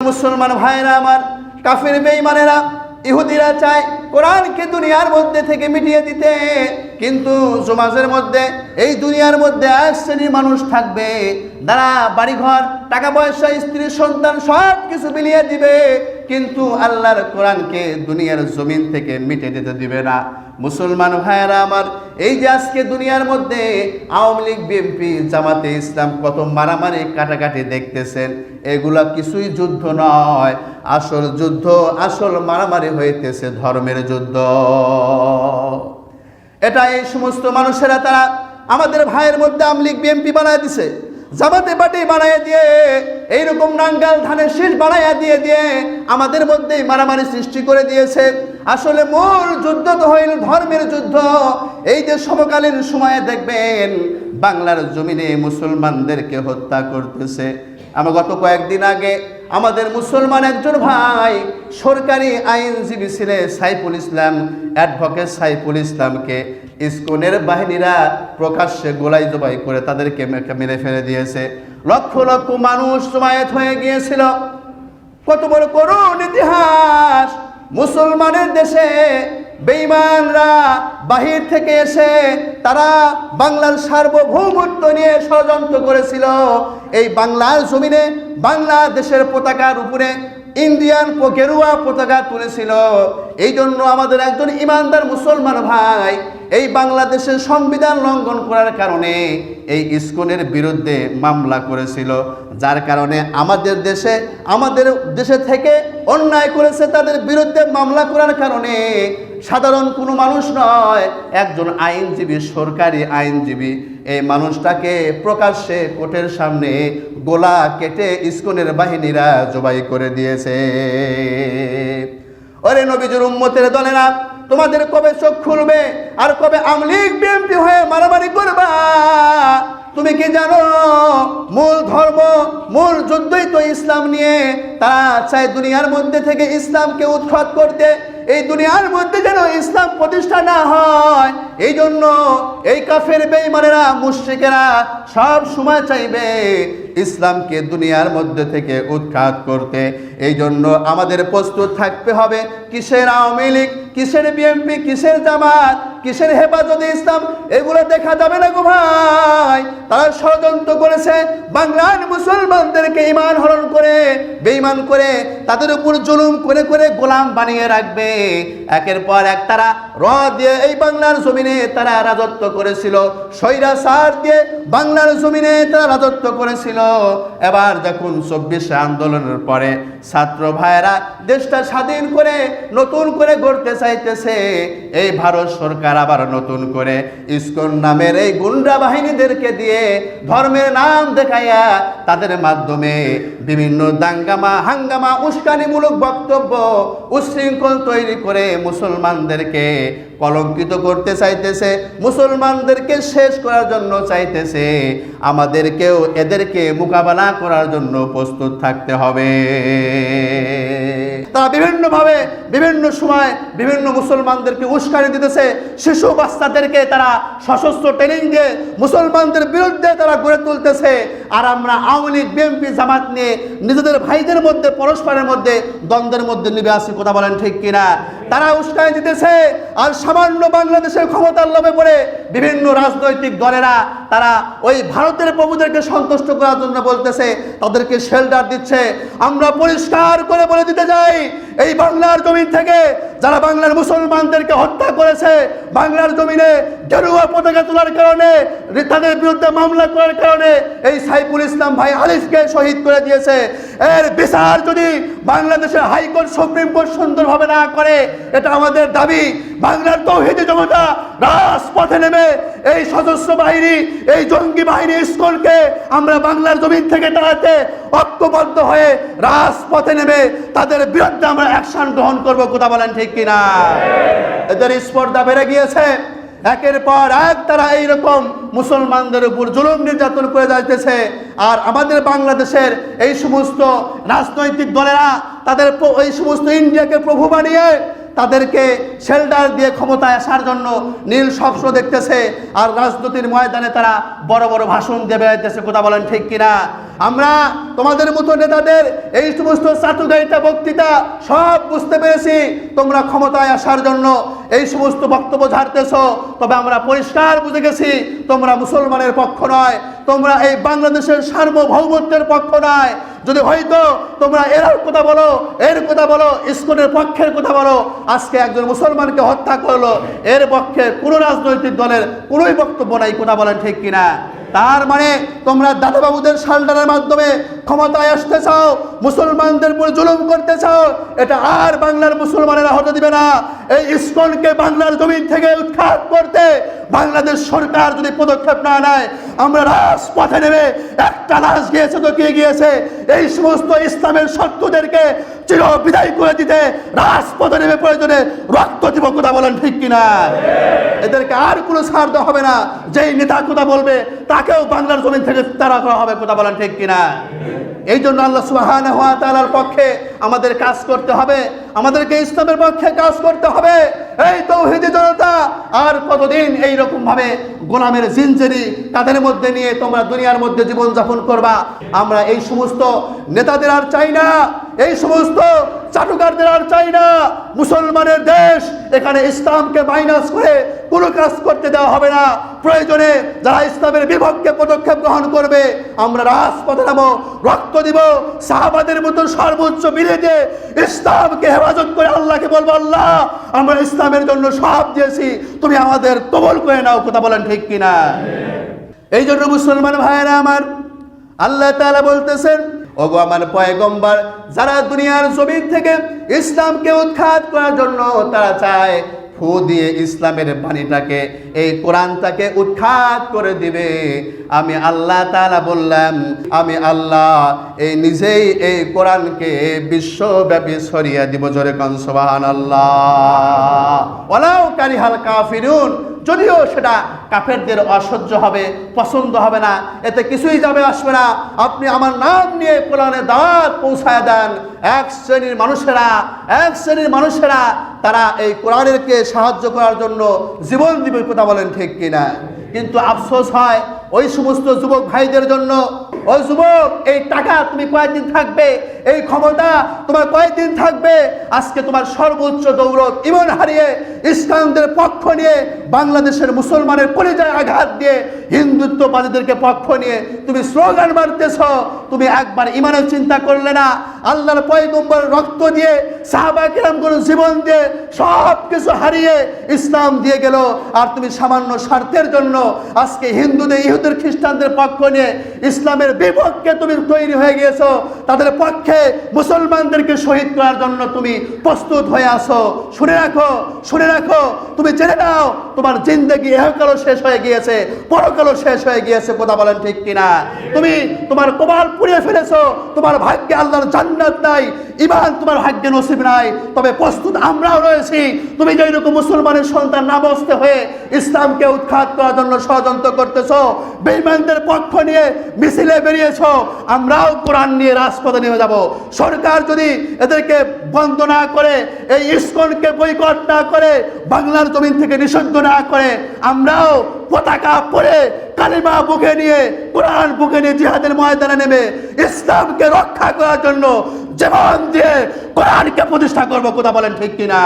মুসলমান ভাইয়েরা আমার কাফির বেইমানেরা ইহুদিরা চায় কোরআনকে দুনিয়ার মধ্যে থেকে মিটিয়ে দিতে। কিন্তু সমাজের মধ্যে, এই দুনিয়ার মধ্যে এক শ্রেণির মানুষ থাকবে, যারা বাড়িঘর টাকা পয়সা স্ত্রী, সন্তান সব কিছু বিলিয়ে দিবে, কিন্তু আল্লাহর কোরআনকে দুনিয়ার জমিন থেকে মিটে দিতে দিবে না। মুসলমান ভাইয়েরা আমার, এই যে আজকে দুনিয়ার মধ্যে আওয়ামী লীগ, বিএনপি, জামাতে ইসলাম কত মারামারি, কাটাকাটি দেখতেছেন, এগুলা কিছুই যুদ্ধ নয়। আসল যুদ্ধ, আসল মারামারি হইতেছে ধর্মের যুদ্ধ। এটা এই সমস্ত মানুষেরা তারা আমাদের ভাইয়ের মধ্যে আওয়ামী লীগ বিএনপি বানায় দিছে। জামাতে পাটি বানায় দিয়ে, এইরকম নাঙ্গাল ধানের শীষ বানাইয়া দিয়ে দিয়ে আমাদের মধ্যেই মারামারি সৃষ্টি করে দিয়েছে। আসলে মূল যুদ্ধ তো হইল ধর্মের যুদ্ধ। এই যে সমকালীন সময়ে দেখবেন, বাংলার জমিনে মুসলমানদেরকে হত্যা করতেছে। আমরা গত কয়েকদিন আগে আমাদের মুসলমান একজন ভাই সরকারি আইনজীবী ছিলেন সাইফুল ইসলাম অ্যাডভোকেট সাইফুল ইসলামকে ইসকনের বাহিনীরা প্রকাশ্যে গোলাই জবাই করে তাদেরকে মেরে ফেলে দিয়েছে। লক্ষ লক্ষ মানুষ জমায়েত হয়ে গিয়েছিল। কত বড় করুণ ইতিহাস। মুসলমানের দেশে বেঈমানরা বাহির থেকে এসে তারা বাংলার সার্বভৌমত্ব নিয়ে ষড়যন্ত্র করেছিল। এই বাংলার জমিনে বাংলাদেশের পতাকার উপরে ইন্ডিয়ান গেরুয়া পতাকা তুলেছিল। এই জন্য আমাদের একজন ইমানদার মুসলমান ভাই এই বাংলাদেশের সংবিধান লঙ্ঘন করার কারণে এই ইস্কনের বিরুদ্ধে মামলা করেছিল। যার কারণে আমাদের দেশে আমাদের দেশে থেকে অন্যায় করেছে, তাদের বিরুদ্ধে মামলা করার কারণে সাধারণ কোনো মানুষ নয়, একজন আইনজীবী, সরকারি আইনজীবী। এই মানুষটাকে প্রকাশ্যে কোর্টের সামনে গোলা কেটে ইস্কনের বাহিনীরা জবাই করে দিয়েছে। ওরে নবীজুর উম্মতের দলেরা, তোমাদের কবে চোখ খুলবে আর কবে আমলিক বিএমপি হয়ে মারামারি করবা? তুমি কি জানো, মূল ধর্ম, মূল যুদ্ধই তো ইসলাম নিয়ে। তারা চায় দুনিয়ার মধ্যে থেকে ইসলামকে উৎখাত করতে এই দুনিয়ার মধ্যে যেন ইসলাম প্রতিষ্ঠা না হয় এই জন্য এই কাফের বেঈমানেরা, মুশ্রিকেরা সব সময় চাইবে ইসলামকে দুনিয়ার মধ্যে থেকে উৎখাত করতে। এই জন্য আমাদের প্রস্তুত থাকতে হবে, কিসের আওয়ামী লীগ, কিসের বিএনপি, কিসের জামাত, কিসের হেফাজতে ইসলাম, এগুলো দেখা যাবে না গো ভাই। তারা ষড়যন্ত্র করেছে, বাংলার মুসলমানদেরকে ইমান হরণ করে, বেঈমান করে, তাদের উপর জুলুম করে করে গোলাম বানিয়ে রাখবে। একের পর এক তারা র দিয়ে এই বাংলার জমিনে তারা রাজত্ব করেছিল সৈরা সার দিয়ে বাংলার জমিনে তারা রাজত্ব করেছিল। এবার যখন চব্বিশে আন্দোলনের পরে ছাত্র ভাইয়েরা দেশটা স্বাধীন করে, নতুন করে গড়তে চাইতেছে। এই ভারত সরকার আবার নতুন করে ইস্কন নামের এই গুন্ডা বাহিনীদেরকে দিয়ে ধর্মের নাম দেখাইয়া তাদের মাধ্যমে বিভিন্ন দাঙ্গামা, হাঙ্গামা, উস্কানিমূলক বক্তব্য, উচ্ছৃঙ্খল তৈরি করে মুসলমানদেরকে কলঙ্কিত করতে চাইতেছে, মুসলমানদেরকে শেষ করার জন্য চাইতেছে, আমাদেরকেও এদেরকে মোকাবেলা করার জন্য প্রস্তুত থাকতে হবে। তারা বিভিন্নভাবে, বিভিন্ন সময় বিভিন্ন মুসলমানদেরকে উস্কানি দিতেছে, শিশু বাচ্চাদেরকে তারা সশস্ত্র ট্রেনিং দিয়ে মুসলমানদের বিরুদ্ধে তারা গড়ে তুলতেছে, আর আমরা আওয়ামী লীগ, বিএনপি, জামাত নিয়ে নিজেদের ভাইদের মধ্যে, পরস্পরের মধ্যে দ্বন্দ্বের মধ্যে নিবে আসি কথা বলেন ঠিক কিনা? তারা উস্কানি দিতেছে আর সামান্য বাংলাদেশের ক্ষমতার লোভে পড়ে বিভিন্ন রাজনৈতিক দলেরা তারা ওই ভারতের প্রভুদেরকে সন্তুষ্ট করার জন্য বলতেছে, তাদেরকে শেল্টার দিচ্ছে। আমরা পরিষ্কার করে বলে দিতে যাই এই বাংলার জমিন থেকে যারা বাংলার মুসলমানদেরকে হত্যা করেছে, বাংলার জমিনে গেরুয়া পতাকা তোলার কারণে তাদের বিরুদ্ধে মামলা করার কারণে এই সাইফুল ইসলাম ভাই আলিফকে শহীদ করে দিয়েছে। এর বিচার যদি বাংলাদেশের হাইকোর্ট, সুপ্রিম কোর্ট সুন্দরভাবে না করে, এটা আমাদের দাবি। বাংলার তৌহিদি জনতা রাজপথে নেমে এই সশস্ত্র বাহিনী, এই জঙ্গি বাহিনী স্কুলকে আমরা বাংলার জমিন থেকে তাড়াতে ঐক্যবদ্ধ হয়ে রাজপথে নেমে তাদের বিরুদ্ধে আমরা অ্যাকশন গ্রহণ করব, কথা বলেন ঠিক কিনা? এদের স্পর্ধা বেড়ে গিয়েছে। একের পর এক তারা এইরকম মুসলমানদের উপর জুলুম নির্যাতন করে যাইতেছে। আর আমাদের বাংলাদেশের এই সমস্ত রাজনৈতিক দলেরা তাদের এই সমস্ত ইন্ডিয়াকে প্রভু বানিয়ে তাদেরকে শেল্টার দিয়ে ক্ষমতায় আসার জন্য নীল স্বপ্ন দেখতেছে আর রাজনীতির ময়দানে তারা বড় বড় ভাষণ দিয়ে বেড়াইতেছে, কথা বলেন ঠিক কিনা? আমরা তোমাদের মতো নেতাদের এই সমস্ত চাতুগাইতা বক্তৃতা সব বুঝতে পেরেছি। তোমরা ক্ষমতায় আসার জন্য এই সমস্ত বক্তব্য ঝাড়তেছ। তবে আমরা পরিষ্কার বুঝে গেছি, তোমরা মুসলমানের পক্ষ নয়, তোমরা এই বাংলাদেশের সার্বভৌমত্বের পক্ষ নয়। যদি হয়তো তোমরা এর কথা বলো, এর কথা বলো, ইস্কনের পক্ষের কথা বলো, আজকে একজন মুসলমানকে হত্যা করল, এর পক্ষে কোনো রাজনৈতিক দলের কোনোই বক্তব্য নাই, কথা বলেন ঠিক কিনা? তার মানে তোমরা দাদাবাবুদের সাল্টারের মাধ্যমে ক্ষমতায় আসতে চাও, মুসলমানদের উপর জুলুম করতে চাও, এটা আর বাংলার মুসলমানেরা হতে দিবে না। এই ইস্কনকে বাংলার জমিন থেকে উৎখাত করতে বাংলাদেশ সরকার যদি পদক্ষেপ না নেয়, আমরা রাজপথে নেমে একটা লাশ গিয়েছে তো কে গিয়েছে? এই সমস্ত ইসলামের শত্রুদেরকে চির বিদায় করে দিতে রাজপথে নেমে প্রয়োজনে রক্ত দিব কথা বলেন ঠিক কিনা? এদেরকে আর কোনো ছাড় হবে না। যেই নেতা কথা বলবে তাকেও বাংলার জমিন থেকে তারা করা হবে, কথা বলেন ঠিক কিনা? এই জন্য আল্লাহ সুবহানাহু ওয়া তাআলার পক্ষে আমাদের কাজ করতে হবে, আমাদেরকে ইসলামের পক্ষে কাজ করতে হবে। এই তৌহিদি জনতা, আর কতদিন এই রকম ভাবে গোলামের জিনজেরি তাদের মধ্যে নিয়ে তোমরা দুনিয়ার মধ্যে জীবন যাপন করবা? আমরা এই সমস্ত নেতাদের আর চাই না। এই সমস্ত চাটুকারদের আর চাই না। মুসলমানের দেশ এখানে ইসলামকে মাইনাস করে কোনো কাজ করতে দেওয়া হবে না। প্রয়োজনে যারা ইসলামের বিপক্ষে পদক্ষেপ গ্রহণ করবে আমরা রাজপথে নামো রক্ত দিব সাহাবাদের মতো সর্বোচ্চ মিলে দিয়ে ইসলামকে হেফাজত করে আল্লাহকে বলব আল্লাহ আমরা ইসলামের জন্য সব দিয়েছি। তুমি আমাদের কবল করে নাও। কথা বলেন ঠিক কিনা? এই জন্য মুসলমান ভাইয়েরা আমার আল্লাহ তাআলা বলতেছেন ওগো আমার পয়গম্বর, যারা দুনিয়ার জমিন থেকে ইসলামকে উৎখাত করার জন্য তারা চায় ফু দিয়ে ইসলামের বাণীটাকে, এই কোরআনটাকে উৎখাত করে দিবে। আমি আল্লাহ তাআলা বললাম, আমি আল্লাহ, এই নিজেই এই কোরআনকে বিশ্বব্যাপী ছড়িয়ে দিব জোরে কন, সুবহানাল্লাহ। ওয়ালাউ কারিহাল কাফিরুন, যদিও সেটা কাফেরদের অসহ্য হবে, পছন্দ হবে না, এতে কিছুই যাবে আসবে না। আপনি আমার নাম নিয়ে কোরআনে দাওয়াত পৌঁছায় দেন। এক শ্রেণির মানুষেরা, এক শ্রেণির মানুষেরা, তারা এই কোরআনেরকে সাহায্য করার জন্য জীবন দিবে, কথা বলেন ঠিক কিনা? কিন্তু আফসোস হয়, ওই সমস্ত যুবক ভাইদের জন্য ওই যুবক, এই টাকা তুমি কয়েকদিন থাকবে? এই ক্ষমতা তোমার কয়েকদিন থাকবে? আজকে তোমার সর্বোচ্চ দৌলত। ইমন হারিয়ে, ইসলামদের পক্ষ নিয়ে, বাংলাদেশের মুসলমানের পরিচয় আঘাত দিয়ে, হিন্দুত্ববাদীদেরকে পক্ষ নিয়ে তুমি স্লোগান মারতেছ তুমি একবার ইমানের চিন্তা করলে না। আল্লাহর পয়গম্বর রক্ত দিয়ে, সাহাবা কিরামগুলো জীবন দিয়ে সব কিছু হারিয়ে ইসলাম দিয়ে গেল। আর তুমি সামান্য স্বার্থের জন্য আজকে হিন্দুদের, ইহুদের, খ্রিস্টানদের পক্ষ নিয়ে ইসলামের বিপক্ষে তুমি তৈরি হয়ে গিয়েছো, তাদের পক্ষে মুসলমানদেরকে শহীদ করার জন্য তুমি প্রস্তুত হয়ে আসো শুনে রাখো শুনে রাখো, তুমি জেনে নাও, তোমার জিন্দগি এহকালও শেষ হয়ে গিয়েছে, পরকালও শেষ হয়ে গিয়েছে, কথা বলেন ঠিক কিনা? তুমি তোমার কপাল পুড়িয়ে ফেলেছো, তোমার ভাগ্যে আল্লাহর জান্নাত নাই ইমান তোমার ভাগ্যে নসিব নাই, তবে প্রস্তুত আমরাও রয়েছি। তুমি যে রকম মুসলমানের সন্তান নামস্তে হয়ে ইসলামকে উৎখাত করার জন্য ষড়যন্ত্র করতেছো, বেঈমানদের পক্ষ নিয়ে মিছিলে বেরিয়েছো, আমরাও কোরআন নিয়ে রাজপথে নেমে যাব। সরকার যদি এদেরকে বন্ধ না করে, এই ইস্কনকে বৈকট না করে, বাংলার জমিন থেকে নিষিদ্ধ না করে, আমরাও পতাকা পরে কালিমা বুকে নিয়ে, কোরআন বুকে নিয়ে জিহাদের ময়দানে নেমে ইসলামকে রক্ষা করার জন্য জীবন দিয়ে কোরআনকে প্রতিষ্ঠা করব, কথা বলেন ঠিক কিনা?